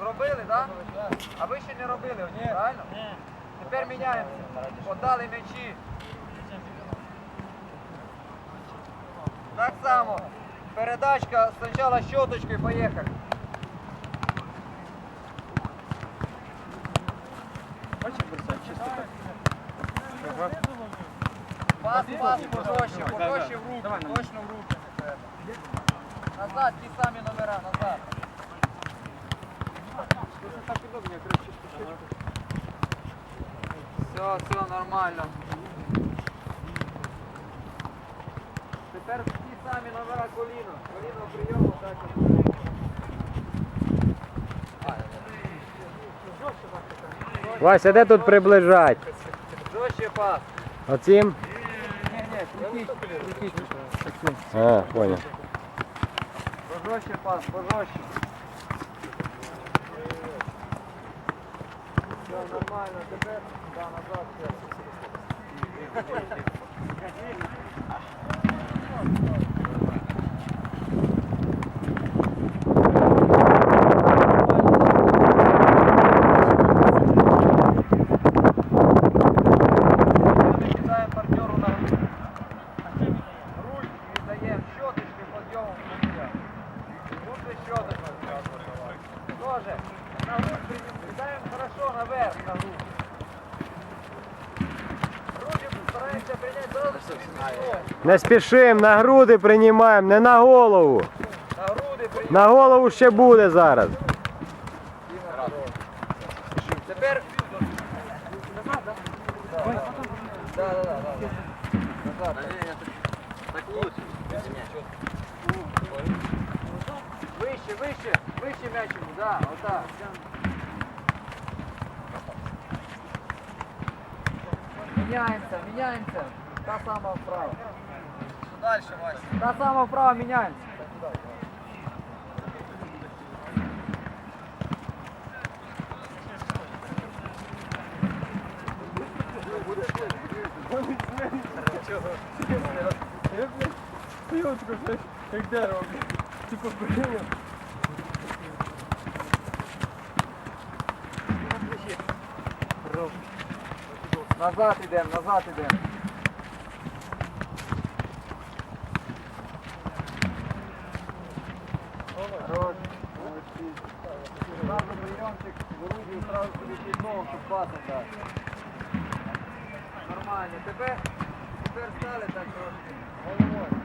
Зробили, так? А ви ще не робили, ось, правильно? Тепер міняємося. Подали м'ячі. Так само. Передачка спочатку щоточкою, поїхали. Пас, пас, пожорстче, пожорстче в руки, точно в руки. Назад, ті самі номера, назад. Просто так удобнее, короче, Все, все нормально. Тепер ті самі номера коліно. Коліно прийому, так. Вася, де тут приближать? Жорстче пас. Оцім? Ні, ні, А, понял. Пожорстче пас, пожорстче. Нормально, тепер да, назад все. На грудь. Грудь кидаємо хорошо наверх на грудь. Руки стараємося прийняти зразу. Не спішим, на груди приймаємо, не на голову. На груди прийняти. На голову ще буде зараз. Тепер. Да, да, да, да. Так лучше. Вище, вище, вище м'ячику, да, отак. Міняємося, міняємося. Та сама вправа. Далі, Вася. Та сама вправа міняємося. Я, блядь, стою тако, знаєш, як дерево, блядь. Типу, блін. Назад ідемо, назад. Молодці. Сразу прийомчик, грудью сразу собі ногу, щоб пасом дати. Нормально. Тепер, тепер стали так трошки. Головою.